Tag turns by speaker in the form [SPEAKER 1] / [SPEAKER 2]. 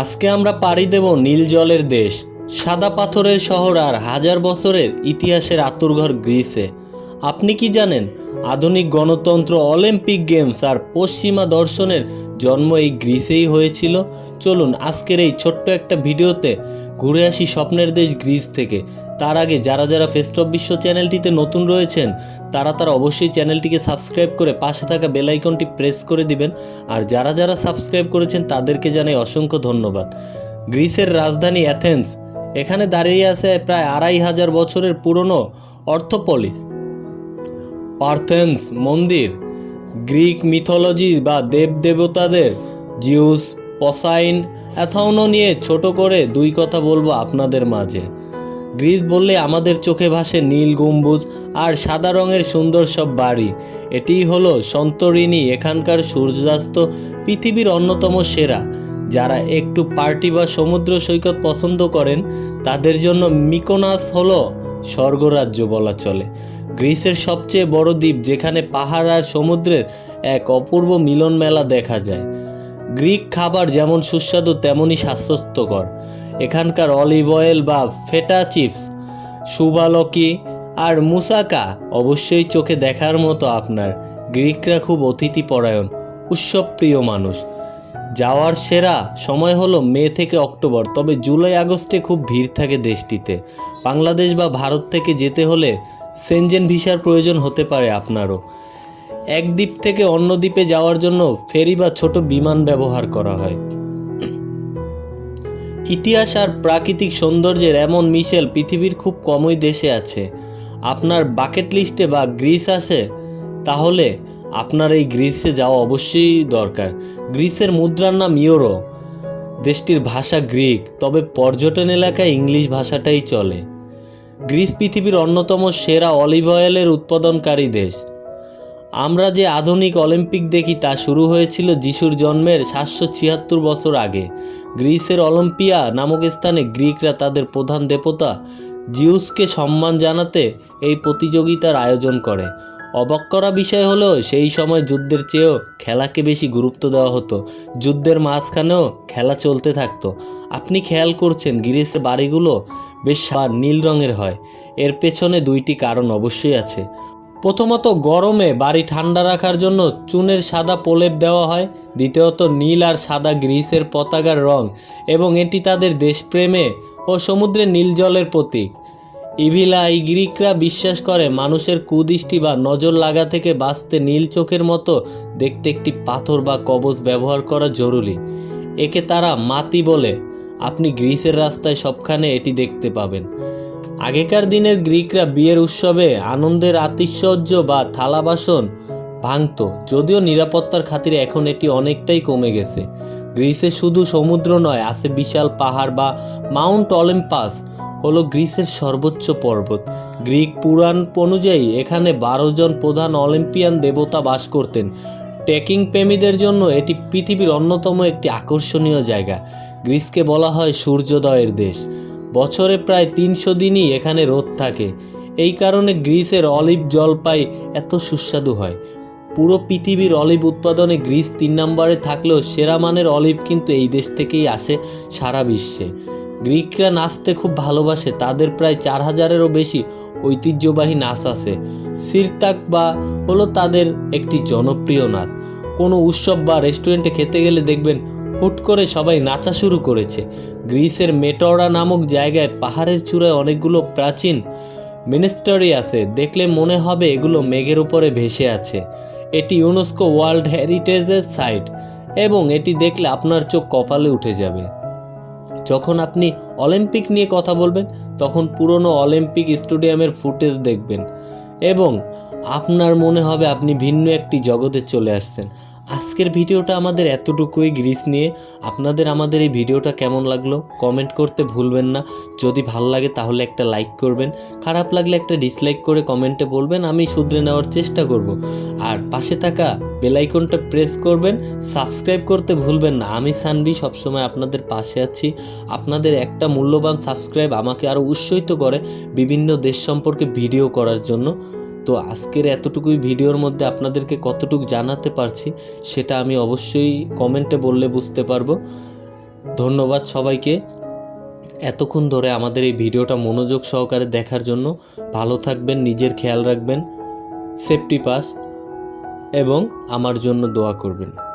[SPEAKER 1] আজকে আমরা পাড়ি দেব নীল জলের দেশ। সাদা পাথরের শহর আর হাজার বছরের ইতিহাসের আতুরঘর গ্রিসে। আপনি কি জানেন, আধুনিক গণতন্ত্র অলিম্পিক গেমস আর পশ্চিমা দর্শনের জন্ম এই গ্রিসেই হয়েছিল? চলুন আজকের এই ছোট্ট একটা ভিডিওতে ঘুরে আসি স্বপ্নের দেশ গ্রিস থেকে। তার আগে যারা যারা ফেস্টপ বিশ্ব চ্যানেলটিতে নতুন রয়েছেন, তারা তারা অবশ্যই চ্যানেলটিকে সাবস্ক্রাইব করে পাশে থাকা বেলাইকনটি প্রেস করে দিবেন। আর যারা যারা সাবস্ক্রাইব করেছেন, তাদেরকে জানাই অসংখ্য ধন্যবাদ। গ্রিসের রাজধানী অ্যাথেন্স, এখানে দাঁড়িয়ে আছে প্রায় আড়াই হাজার বছরের পুরনো অর্থপলিস। পার্থেন্স মন্দির, গ্রিক মিথোলজি বা দেবদেবতাদের জিউস, পসাইন অ্যাথাউনো নিয়ে ছোট করে দুই কথা বলব আপনাদের মাঝে। গ্রিস বললে আমাদের চোখে ভাসে নীল গম্বুজ আর সাদা রঙের সুন্দর সব বাড়ি। এটিই হলো সন্তরিণী এখানকার সূর্যাস্ত পৃথিবীর অন্যতম সেরা। যারা একটু পার্টি বা সমুদ্র সৈকত পছন্দ করেন, তাদের জন্য মিকোনাস হলো স্বর্গরাজ্য বলা চলে। গ্রিসের সবচেয়ে বড় দ্বীপ, যেখানে পাহাড় আর সমুদ্রের এক অপূর্ব মিলন মেলা দেখা যায়। গ্রিক খাবার যেমন সুস্বাদু তেমনই স্বাস্থ্যকর। এখানকার অলিভ অয়েল বা ফেটা চিপস সুবালকি আর মুসাকা অবশ্যই চোখে দেখার মতো আপনার। গ্রিকরা খুব অতিথিপরায়ণ উৎসবপ্রিয় মানুষ। যাওয়ার সেরা সময় হলো মে থেকে অক্টোবর, তবে জুলাই, আগস্টে খুব ভিড় থাকে দেশটিতে। বাংলাদেশ বা ভারত থেকে যেতে হলে সেনজেন ভিসার প্রয়োজন হতে পারে আপনারও। এক দ্বীপ থেকে অন্য দ্বীপে যাওয়ার জন্য ফেরি বা ছোট বিমান ব্যবহার করা হয়। ইতিহাস আর প্রাকৃতিক সৌন্দর্যের এমন মিশেল পৃথিবীর খুব কমই দেশে আছে। আপনার বাকেট লিস্টে বা গ্রিস আছে, তাহলে আপনার এই গ্রিসে যাওয়া অবশ্যই দরকার। গ্রিসের মুদ্রার নাম ইউরো। দেশটির ভাষা গ্রিক, তবে পর্যটন এলাকায় ইংলিশ ভাষাটাই চলে। গ্রিস পৃথিবীর অন্যতম সেরা অলিভ অয়েলের উৎপাদনকারী দেশ। আমরা যে আধুনিক অলিম্পিক দেখি তা শুরু হয়েছিল যিশুর জন্মের সাতশো ছিয়াত্তর বছর আগে। গ্রিসের অলিম্পিয়া নামক স্থানে গ্রিকরা তাদের প্রধান দেবতা জিউসকে সম্মান জানাতে এই প্রতিযোগিতার আয়োজন করে। অবাক করা বিষয় হলো, সেই সময় যুদ্ধের চেয়েও খেলাকে বেশি গুরুত্ব দেওয়া হতো। যুদ্ধের মাঝখানেও খেলা চলতে থাকতো। আপনি খেয়াল করছেন, গ্রিসের বাড়িগুলো বেশ নীল রঙের হয়। এর পেছনে দুইটি কারণ অবশ্যই আছে। প্রথমত গরমে বাড়ি ঠান্ডা রাখার জন্য চুনের সাদা প্রলেপ দেওয়া হয়, দ্বিতীয়ত নীল আর সাদা গ্রিসের পতাকার রং এবং এটি তাদের দেশপ্রেমে ও সমুদ্রের নীল জলের প্রতীক। ইভিলা এই গ্রিকরা বিশ্বাস করে মানুষের কুদৃষ্টি বা নজর লাগা থেকে বাঁচতে নীল চোখের মতো দেখতে একটি পাথর বা কবচ ব্যবহার করা জরুরি। একে তারা মাতি বলে, আপনি গ্রিসের রাস্তায় সবখানে এটি দেখতে পাবেন। আগেকার দিনের গ্রিকরা বিয়ের উৎসবে আনন্দের আতিশয্য বা থালা বাসন ভাঙত, যদিও নিরাপত্তার খাতিরে এখন এটি অনেকটাই কমে গেছে। গ্রিসে শুধু সমুদ্র নয়, আছে বিশাল পাহাড় বা মাউন্ট অলিম্পাস, হলো গ্রিসের সর্বোচ্চ পর্বত। গ্রিক পুরাণ অনুযায়ী, এখানে বারো জন প্রধান অলিম্পিয়ান দেবতা বাস করতেন। ট্রেকিং প্রেমীদের জন্য এটি পৃথিবীর অন্যতম একটি আকর্ষণীয় জায়গা। গ্রিসকে বলা হয় সূর্যোদয়ের দেশ। বছরে প্রায় তিনশো দিনই এখানে রোদ থাকে। এই কারণে গ্রিসের অলিভ জলপাই এত সুস্বাদু হয়। পুরো পৃথিবীর অলিভ উৎপাদনে গ্রিস তিন নম্বরে থাকলেও সেরা মানের অলিভ কিন্তু এই দেশ থেকেই আসে সারা বিশ্বে। গ্রিকরা নাচতে খুব ভালোবাসে, তাদের প্রায় চার হাজারেরও বেশি ঐতিহ্যবাহী নাচ আছে। সিরতাক বা হলো তাদের একটি জনপ্রিয় নাচ। কোনো উৎসব বা রেস্টুরেন্টে খেতে গেলে দেখবেন হুট করে সবাই নাচা শুরু করেছে। গ্রিসের মেটরা নামক জায়গায় পাহাড়ের চূড়ায় অনেকগুলো প্রাচীন মিনিস্টারি আছে। দেখলে মনে হবে এগুলো মেঘের উপরে ভেসে আছে। এটি ইউনেস্কো ওয়ার্ল্ড হেরিটেজের সাইট এবং এটি দেখলে আপনার চোখ কপালে উঠে যাবে। যখন আপনি অলিম্পিক নিয়ে কথা বলবেন, তখন পুরনো অলিম্পিক স্টেডিয়ামের ফুটেজ দেখবেন এবং আপনার মনে হবে আপনি ভিন্ন একটি জগতে চলে আসছেন। আজকের ভিডিওটা আমাদের এতটুকুই, গ্রিস নিয়ে। আপনাদের আমাদের এই ভিডিওটা কেমন লাগল? কমেন্ট করতে ভুলবেন না। যদি ভালো লাগে তাহলে একটা লাইক করবেন। খারাপ লাগলে একটা ডিসলাইক করে কমেন্টে বলবেন, আমি শুধরে নেওয়ার চেষ্টা করব। আর পাশে থাকা বেলাইকনটা প্রেস করবেন, সাবস্ক্রাইব করতে ভুলবেন না। আমি সানবি সবসময় আপনাদের পাশে আছি। আপনাদের একটা মূল্যবান সাবস্ক্রাইব আমাকে আরও উৎসাহিত করে বিভিন্ন দেশ সম্পর্কে ভিডিও করার জন্য। তো আজকের এতটুকুই ভিডিওর মধ্যে আপনাদেরকে কতটুকু জানাতে পারছি সেটা আমি অবশ্যই কমেন্টে বললে বুঝতে পারব। ধন্যবাদ সবাইকে। এতক্ষণ ধরে আমাদের এই ভিডিওটা মনোযোগ সহকারে দেখার জন্য ভালো থাকবেন, নিজের খেয়াল রাখবেন সেফটি পাস এবং আমার জন্য দোয়া করবেন।